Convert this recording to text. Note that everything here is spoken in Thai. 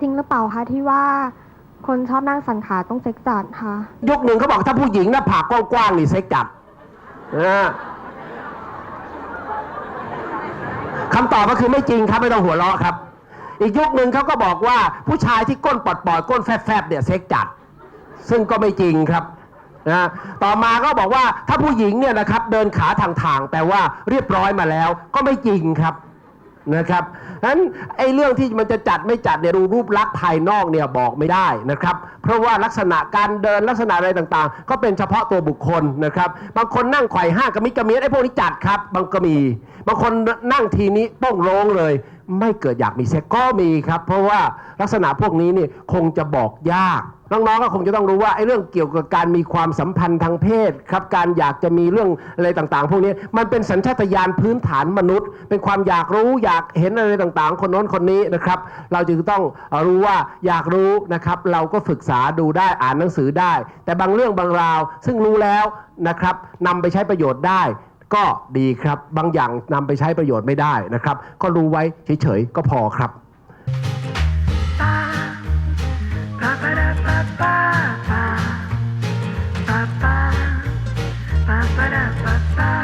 จริงหรือเปล่าคะที่ว่า คนชอบนั่งสันขาต้องเซ็กจัดคะยุคหนึ่งเขาบอกถ้าผู้หญิงหน้าผากกว้างๆนี่เซ็กจัดนะคำตอบก็คือไม่จริงครับไม่ต้องหัวเราะครับ อีกยุคหนึ่งเขาก็บอกว่าผู้ชายที่ก้นปอดๆก้นแฟบๆเนี่ยเซ็กจัด ซึ่งก็ไม่จริงครับนะต่อมาก็บอกว่าถ้าผู้หญิงเนี่ยนะครับเดินขาทางๆแต่ว่าเรียบร้อยมาแล้ว ก็ไม่จริงครับ นะครับนั้นไอ้เรื่องที่มันจะจัดไม่จัดเนี่ยดูรูปลักษณ์ภายนอกเนี่ยบอกไม่ได้นะครับ เพราะว่าลักษณะการเดินลักษณะอะไรต่างๆ ก็เป็นเฉพาะตัวบุคคลนะครับ บางคนนั่งไขว่ห้างกระมิดกระเมียดไอ้พวกนี้จัดครับ บางก็มี บางคนนั่งทีนี้โป้งโลงเลย ไม่เกิดอยากมีเซ็กก็มีครับ เพราะว่าลักษณะพวกนี้นี่คงจะบอกยาก น้องๆก็คงจะต้องรู้ว่าไอ้เรื่องเกี่ยวกับการมีความสัมพันธ์ทางเพศครับการอยากจะมีเรื่องอะไรต่างๆ พวกนี้มันเป็นสัญชาตญาณพื้นฐานมนุษย์ เป็นความอยากรู้อยากเห็นอะไรต่างๆ คนโน้นคนนี้นะครับ เราจึงต้องรู้ว่าอยากรู้นะครับ เราก็ศึกษาดูได้อ่านหนังสือได้ แต่บางเรื่องบางราว ซึ่งรู้แล้วนะครับนำไปใช้ประโยชน์ได้ก็ดีครับ บางอย่างนำไปใช้ประโยชน์ไม่ได้นะครับ ก็รู้ไว้เฉยๆก็พอครับ pa pa pa pa pa pa